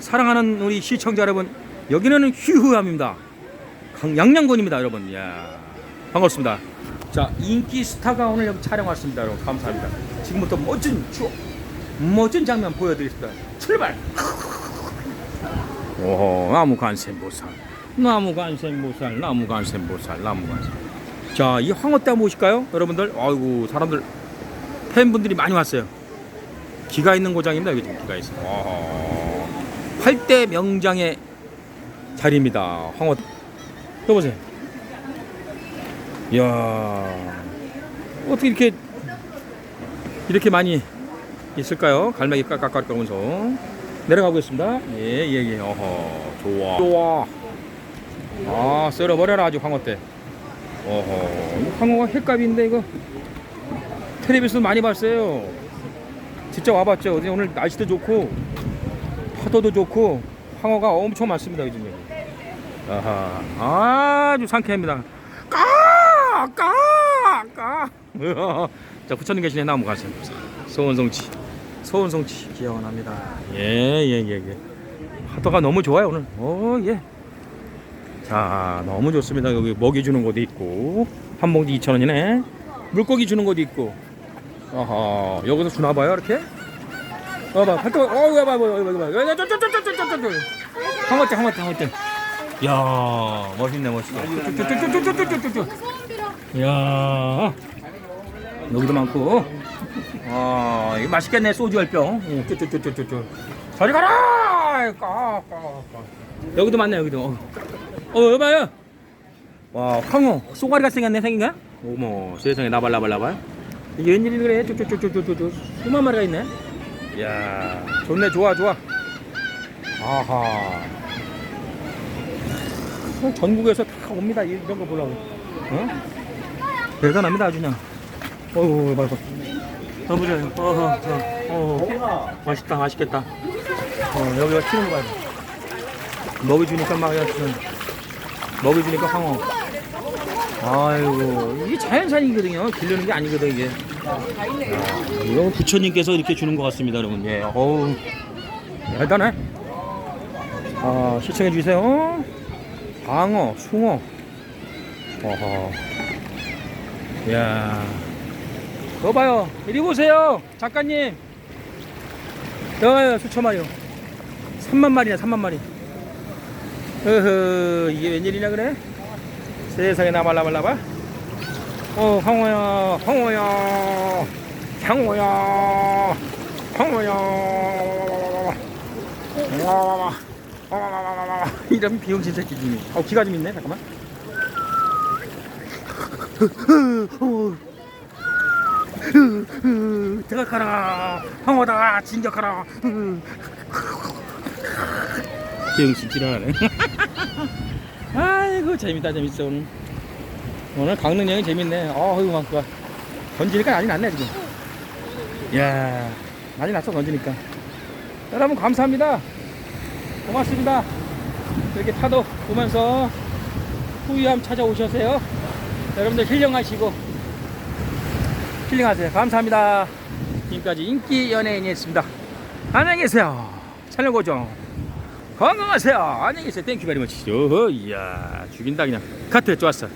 사랑하는 우리 시청자 여러분 여기는 휴후함입니다. 강- 양양군입니다 여러분. 이야 반갑습니다. 자 인기 스타가 오늘 여기 촬영 왔습니다 여러분. 감사합니다. 지금부터 멋진 추억 멋진 장면 보여드리겠습니다. 출발! 오호 나무 간센보살. 나무 간센보살 나무 간센보살 나무 간센 자이 황어대 한번 보실까요? 여러분들? 아이고 사람들. 팬분들이 많이 왔어요. 기가 있는 고장입니다. 여기 지금 기가 있어. 어허. 8대 명장의 자리입니다. 황어 여보세요? 이야 어떻게 이렇게 이렇게 많이 있을까요? 갈매기 깍깍깍거리면서. 내려가고 있습니다. 예 예 예. 어허 좋아. 좋아. 아 썰어버려라 아주 황어대 어허 이거 황어가 횟값인데 이거 텔레비에서 많이 봤어요. 진짜 와봤죠. 오늘 날씨도 좋고 파도도 좋고 황어가 엄청 많습니다 요즘 여기 아하. 아주 상쾌합니다. 까까까! 자 부처님 계시네. 나무 가세요. 소원성치. 소원성치. 기원합니다. 예예예예. 파도가 너무 좋아요 오늘. 오 예. 자 너무 좋습니다. 여기 먹이 주는 곳도 있고. 한 봉지 2,000원이네. 물고기 주는 곳도 있고. 아하. 여기서 주나 봐요 이렇게 봐봐 발톱 어우 봐봐 봐봐 봐봐 야저저저저저저저 한마째 한마째 한마째 야 멋있네 멋있어 야 여기도 많고 아 이거 맛있겠네 소주 할병 저리 가라 까, 까, 까. 여기도 많네 여기도 어, 어 여봐요 와 황어 쏘가리가 생겼네 생긴 거야? 어머 세상에 나발나발나발 이게 웬일이 그래 쪼쪼쪼쪼쪼쪼 수만 마리가 있네 야 좋네 좋아 좋아. 아하. 어, 전국에서 다 옵니다. 이런 거 보려고. 어? 대단합니다 아주 그냥. 어우 봐봐 봐보세요 어허 어, 어. 맛있다 맛있겠다. 어, 여기가 튀는 거 봐요 먹이 주니까 막 그냥 그냥 먹이 주니까 황어. 아이고 이게 자연산이거든요. 길르는 게 아니거든 이게. 야, 이거 부처님께서 이렇게 주는 것 같습니다 여러분. 예 어우. 대단해. 아 시청해 주세요. 방어 숭어. 어허. 야. 너 봐요. 이리 보세요 작가님. 여봐요 수천 마리요. 3만 마리야 3만 마리. 어허 이게 웬일이냐 그래? 세상에 나발라발라봐. 어 황호야 황호야 형우야 형우야 와와와 와와와와 이런 비용신 새끼들이 어 기가 좀 있네 잠깐만 들어가라 형우다 진격하라 비용신 지나가네 아이고 재밌다 재밌어 오늘 오늘 강릉 여행 재밌네 어이구 막 던지니까 난리 났네 지금 야 난리 났어 던지니까. 여러분 감사합니다. 고맙습니다. 이렇게 파도 보면서 후위함 찾아오셔서요. 여러분들 힐링하시고. 힐링하세요. 감사합니다. 지금까지 인기 연예인이었습니다. 안녕히 계세요. 채널 고정. 건강하세요. 안녕히 계세요. 땡큐 베리 머치 이야 죽인다 그냥. 카트 좋았어